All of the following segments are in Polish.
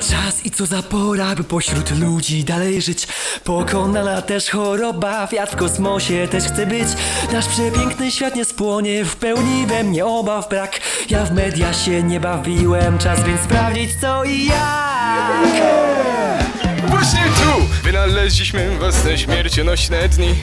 czas i co za pora, by pośród ludzi dalej żyć. Pokonana też choroba, wiatr w kosmosie też chce być. Nasz przepiękny świat nie spłonie, w pełni we mnie obaw brak. Ja w media się nie bawiłem, czas więc sprawdzić co i jak. Właśnie tu wynaleźliśmy własne śmiercionośne dni.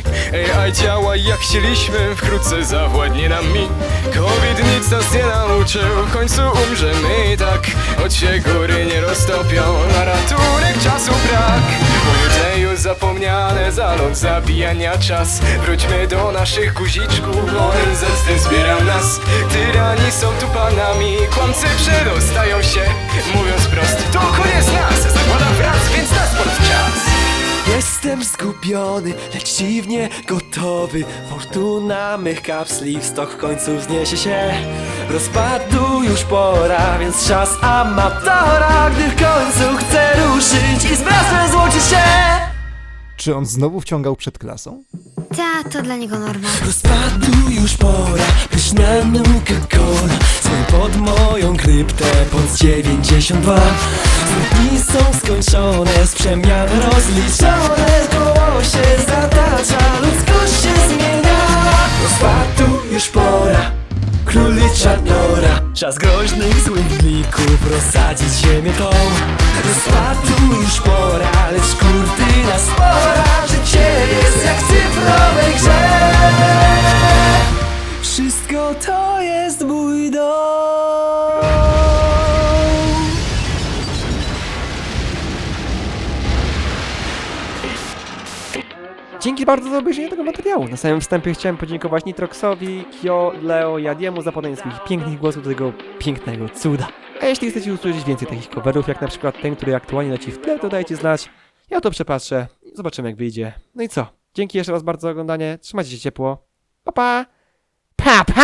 AI działa jak chcieliśmy, wkrótce zawładnie nami. COVID nic nas nie nauczył, w końcu umrzemy i tak. Choć się góry roztopią, na ratunek czasu brak. Powiedzenie już zapomniane, zaląd zabijania czas. Wróćmy do naszych guziczków, ONZ z tym zbierał nas. Tyrani są tu panami, kłamcy przedostają się. Mówiąc prost, to koniec nas, zakładam Jestem skupiony, lecz dziwnie gotowy. Fortuna mych kapsli w stok w końcu wzniesie się. Rozpadu już pora, więc czas amatora. Gdy w końcu chcę ruszyć i z blaskiem złączyć się. Czy on znowu wciągał przed klasą? Ta, to dla niego norma. Rozpadu już pora, pyszna Coca-Cola Dzwoń pod moją kryptę pod 92 Dni są skończone, z przemian rozliczone Rozpadu już pora, króli czarnora Czas groźnych złych glików Dzięki bardzo za obejrzenie tego materiału. Na samym wstępie chciałem podziękować Nitroxowi, Kio, Leo i Adiemu za podanie swoich pięknych głosów do tego pięknego cuda. A jeśli chcecie usłyszeć więcej takich coverów, jak na przykład ten, który aktualnie leci w tle, to dajcie znać. Ja to przepatrzę, zobaczymy jak wyjdzie. No i co? Dzięki jeszcze raz bardzo za oglądanie, trzymajcie się ciepło. Pa pa! Pa pa!